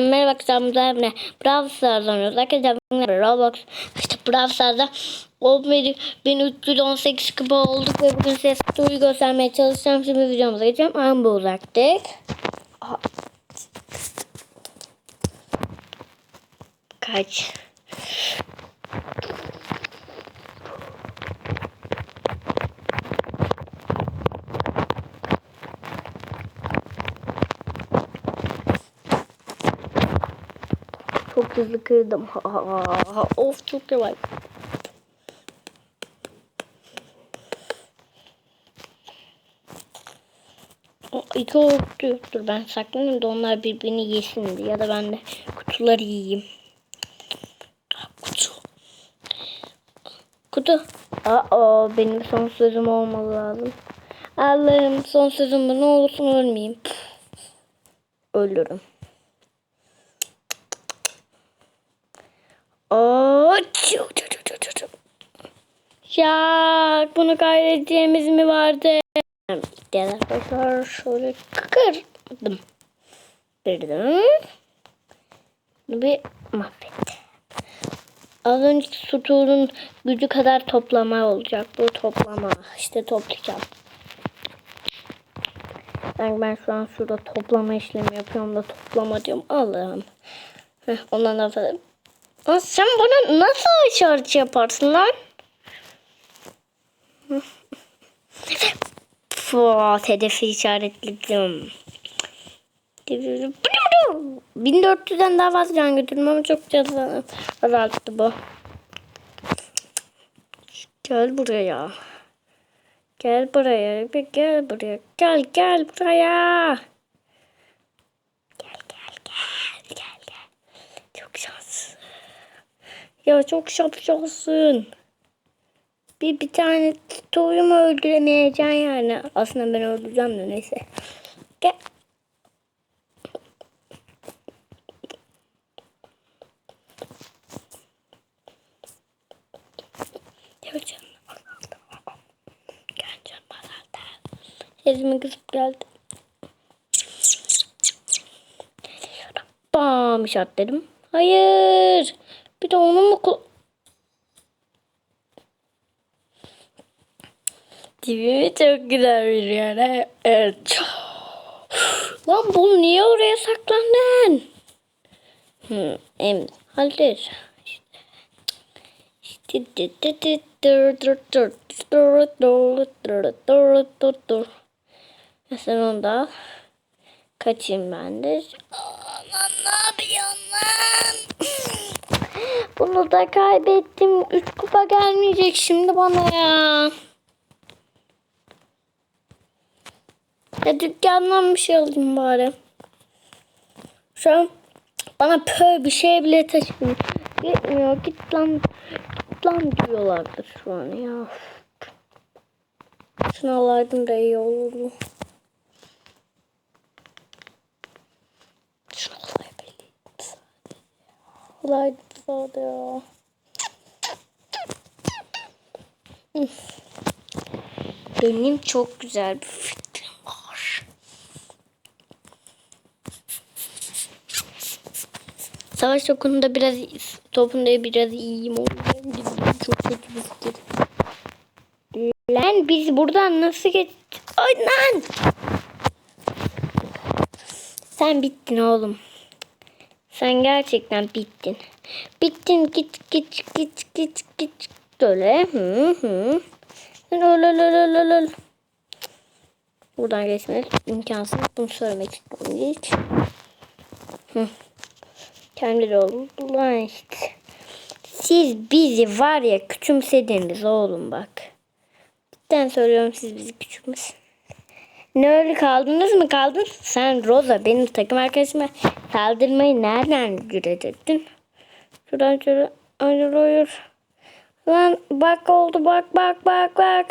Merhaba arkadaşlar ne? Brawl Stars oynuyoruz. Arkadaşlar bunlar Roblox. İşte Brawl Stars'da o beni, beni 318 kupa olduk ve bugün size story göstermeye çalışacağım. Şimdi videomuza geçelim. Amba uzaktık. Kaç. Çok hızlı kırdım. Ha, ha, ha. Of çok yavaş. İki oldu. Dur ben saklanayım da onlar birbirini yesin diye. Ya da ben de kutuları yiyeyim. Kutu. Kutu. Aa benim son sözüm olmalı lazım. Allah'ım son sözüm bu. Ne olursun ölmeyeyim. Ölürüm. Ya bunu kaydedeceğimiz mi vardı? Gel arkadaşlar şöyle kırdım. Kırdım. Bunu bir mahvetti. Az önceki sütunun gücü kadar toplama olacak. Bu toplama. İşte toplayacağım. Yani ben şu an şurada toplama işlemi yapıyorum da toplama diyorum. Allah'ım. Ondan da. Sen bana nasıl işaret yaparsın lan? Fuat hedefi işaretledim. 1400'den daha fazla can götürdüm ama çok can azalttı bu. Gel buraya. Gel buraya. Gel buraya. Gel gel buraya. Gel gel gel gel gel. Çok şanslısın. Ya çok şapşalsın. Bir, bir tane toyumu öldüremeyeceksin yani. Aslında ben öldüreceğim de neyse. Gel. Elimi kızıp geldi. Bam işaret dedim. Hayır. Bir de onu mu Dibimi çok güzel veriyor. He? Evet. Lan bu niye oraya saklandın? Hmm, em, hallet. Sen onda kaçayım ben de. Aman ne yapıyorsun lan? Bunu da kaybettim. Üç kupa gelmeyecek şimdi bana ya. Ya dükkandan bir şey alayım bari. Şu an bana pö bir şey bile taşımıyor. Gitmiyor. Git lan. Git lan diyorlardır şu an ya. Şunu alaydım da iyi olurdu. Şunu sadece. Alaydım Üf. Benim çok güzel bir fikrim var. Savaş topunda biraz topunda biraz iyiyim. Çok kötü bir fikir. Lan biz buradan nasıl geç... Ay lan! Sen bittin oğlum. Sen gerçekten bittin. Bittin git git git git git. Böyle. Hı hı. Öyle öyle öyle, öyle. Buradan geçmek imkansız. Bunu söylemek istiyorum hiç. Hı. Kendileri oldular işte. Siz bizi var ya küçümsediniz oğlum bak. Cidden söylüyorum siz bizi küçükmüş. Ne öyle kaldınız mı kaldın? Sen Rosa benim takım arkadaşıma saldırmayı nereden cüret ettin? Şuradan şöyle hayır hayır. Lan bak oldu bak bak bak bak.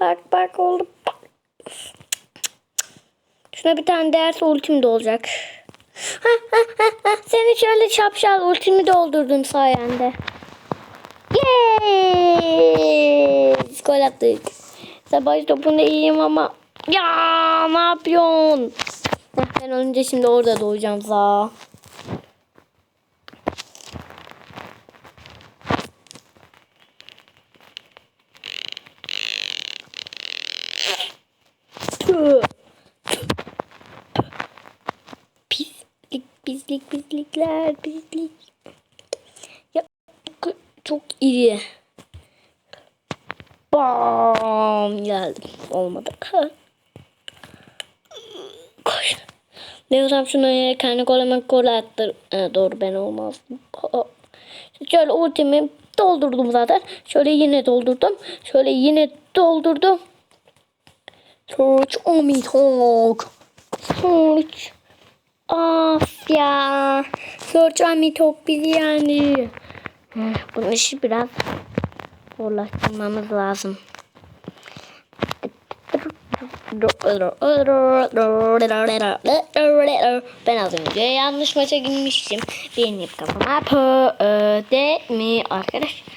Bak bak oldu. Şuna bir tane değerse ultim de olacak. Ha, ha, ha, ha. Seni şöyle şapşal ultimi doldurdum sayende. Yeee! Gol attık. Savaş topunda iyiyim ama. Ya ne yapıyorsun? Ben önce şimdi orada doğacağım za. Pislik, pislik, pislikler, pislik. Ya çok- iri. Bam geldim. Olmadı. Koş. Ne olsam şunu kendi koluma gol attır. Ha, doğru ben olmazdım. Şöyle ultimi doldurdum zaten. Şöyle yine doldurdum. Şöyle yine doldurdum. Search Omi Talk. Search. Of ya. Search Omi Talk bizi yani. Bunun işi biraz zorlaştırmamız lazım. Ben az önce yanlış maça girmiştim. Benim kafama pö mi arkadaşlar?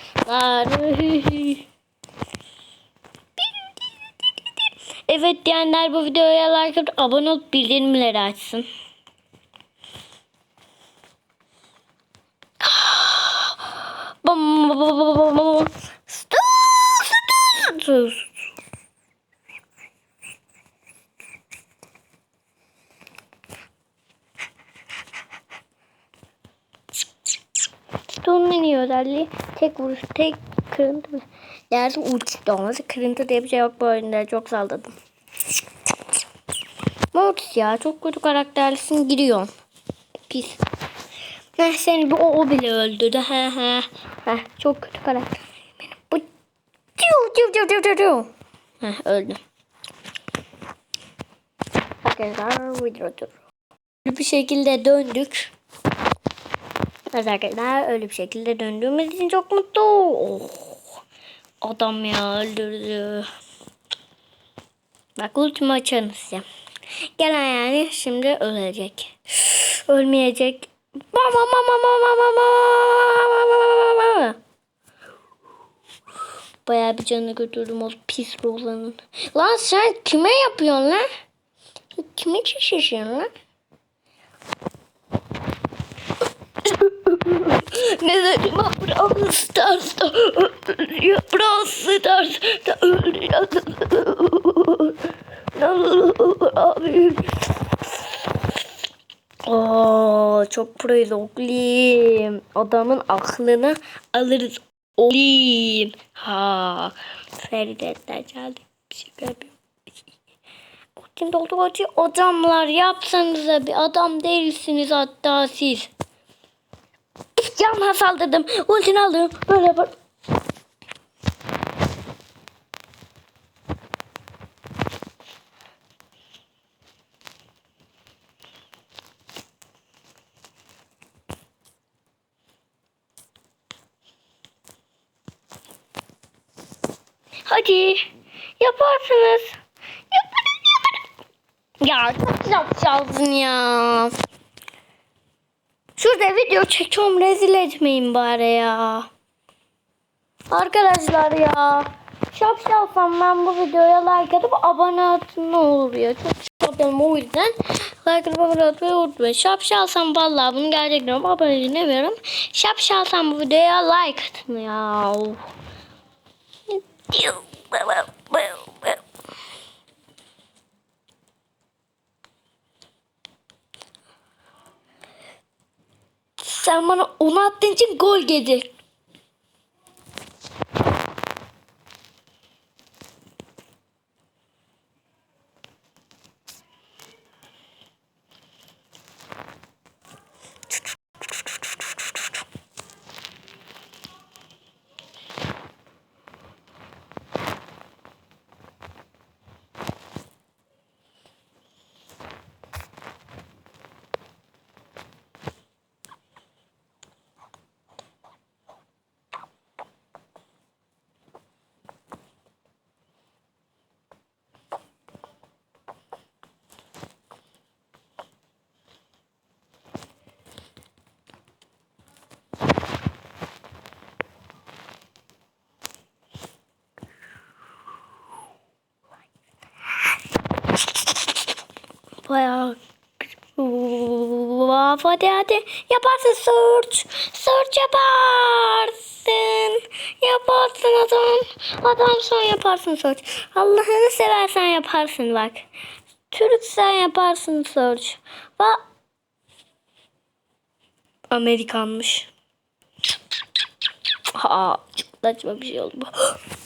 Evet diyenler bu videoya like atıp abone olup bildirimleri açsın. Bam bam bam bam bam bam. Stu, stu, stu. Stu'nun en iyi özelliği tek vuruş, tek kırıntı. Dersi ultisi olması kırıntı diye bir şey yok bu oyunda. Çok salladım. Mortis ya çok kötü karakterlisin giriyorsun. Pis. Heh, seni bu o, o bile öldürdü. He he. Heh, çok kötü karakter. Bu. Tiu, tiu, tiu, tiu, tiu, tiu. Heh, öldüm. Arkadaşlar video dur. Bir şekilde döndük. Arkadaşlar öyle bir şekilde döndüğümüz için çok mutlu. Oh. Adam ya öldürdü. Bak ultimi açarım size. Gelen yani şimdi ölecek. Ölmeyecek. Mama. Bayağı bir canını götürdüm o pis ruhlanın. Lan sen kime yapıyorsun lan? Kime şaşırıyorsun lan? ne dedim Brawl Stars'ta ölüyor. Brawl Stars'ta ölüyor. Abi. Oo, çok proyuz oğlum. Adamın aklını alırız oğlum. Ha. Feridetler geldi. Bir şey yapıyorum. Doldu acı. Adamlar yapsanıza bir adam değilsiniz hatta siz. Yanına saldırdım. Ultini aldım. Böyle yapar. Hadi. Yaparsınız. Yaparız yaparız. Ya çok yapacaksın ya. Şurada video çekiyorum rezil etmeyin bari ya. Arkadaşlar ya. Şapşalsam ben bu videoya like atıp abone atın ne olur ya. Çok şapşalım o yüzden like atıp abone atmayı unutmayın. Şapşalsam vallahi bunu gerçekten abone demiyorum. Şapşalsam bu videoya like atın ya. Sen bana onu attığın için gol gelecek. bayağı hadi hadi. Yaparsın search. Search yaparsın. Yaparsın adam. Adam son yaparsın search. Allah'ını seversen yaparsın bak. Türk sen yaparsın search. Bak Amerikanmış. Ha çok saçma bir şey oldu bu.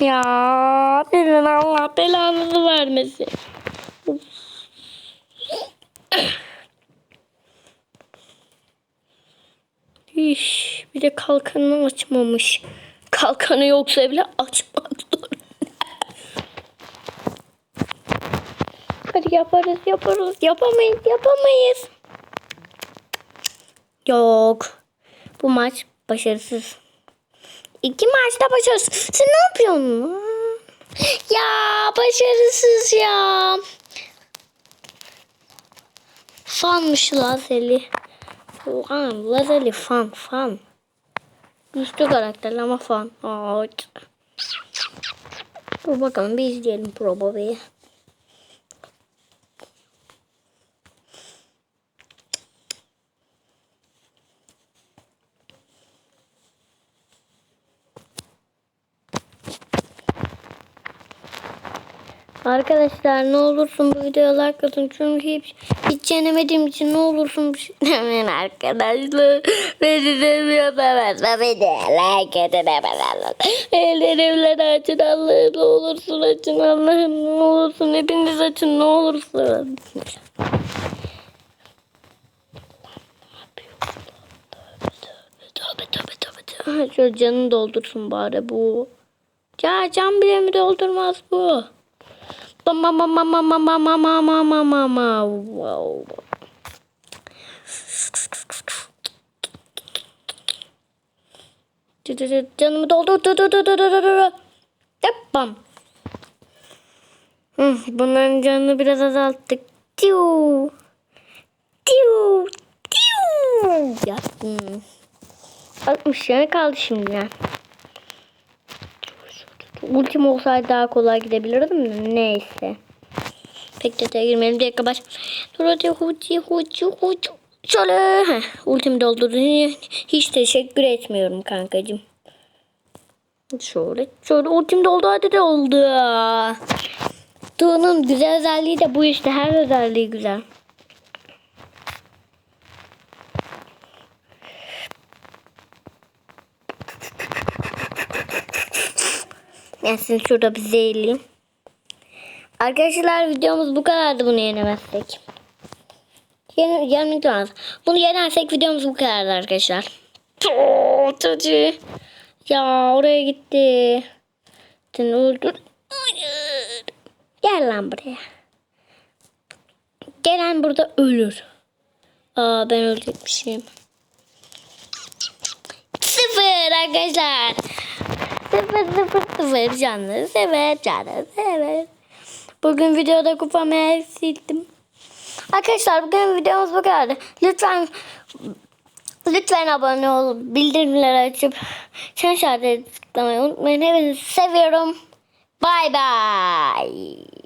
Ya, senin Allah belanızı vermesin. İş, bir de kalkanını açmamış. Kalkanı yoksa bile zorunda. Hadi yaparız yaparız. Yapamayız yapamayız. Yok. Bu maç başarısız. İki maçta başarısız. Sen ne yapıyorsun? Ya başarısız ya. Fanmış Lazeli. Fan, Lazeli fan fan. Güçlü karakter ama fan. Aa, Dur bakalım bir izleyelim Pro Arkadaşlar ne olursun bu videoya like atın çünkü hiç, hiç yenemediğim için ne olursun bir şey demeyin arkadaşlar. Beni seviyorsanız beni like atın hemen Ellerimle açın Allah'ım ne olursun açın Allah'ım ne olursun hepiniz açın ne olursun. Şöyle canını doldursun bari bu. Ya can bile mi doldurmaz bu? Mama mama mama mama mama mama mama wow. Canımı. Yapam. Hı, bunların canını biraz azalttık. Tiu. Tiu. Tiu. Yaptım. 60 tane kaldı şimdi. Ultim olsaydı daha kolay gidebilirdim de neyse. Pek detaya girmeyelim. Bir dakika baş. Hadi huci huci huci. Şöyle. Heh, ultimi doldurdun. Hiç teşekkür etmiyorum kankacığım. Şöyle. Şöyle ultim doldu hadi de oldu. Tuğ'un güzel özelliği de bu işte. Her özelliği güzel. Ben şurada bir zehirleyeyim. Arkadaşlar videomuz bu kadardı bunu yenemezsek. Yen yenmek lazım. Bunu yenersek videomuz bu kadardı arkadaşlar. Oo, çocuğu. Ya oraya gitti. Seni öldür. Hayır. Gel lan buraya. Gelen burada ölür. Aa ben ölecekmişim. Sıfır arkadaşlar. Sıfır sıfır sıfır canlı sever canlı sever. Bugün videoda kupamı eksilttim. Arkadaşlar bugün videomuz bu kadar. Lütfen lütfen abone olup bildirimleri açıp çan işaretleri tıklamayı unutmayın. Hepinizi seviyorum. Bye bye.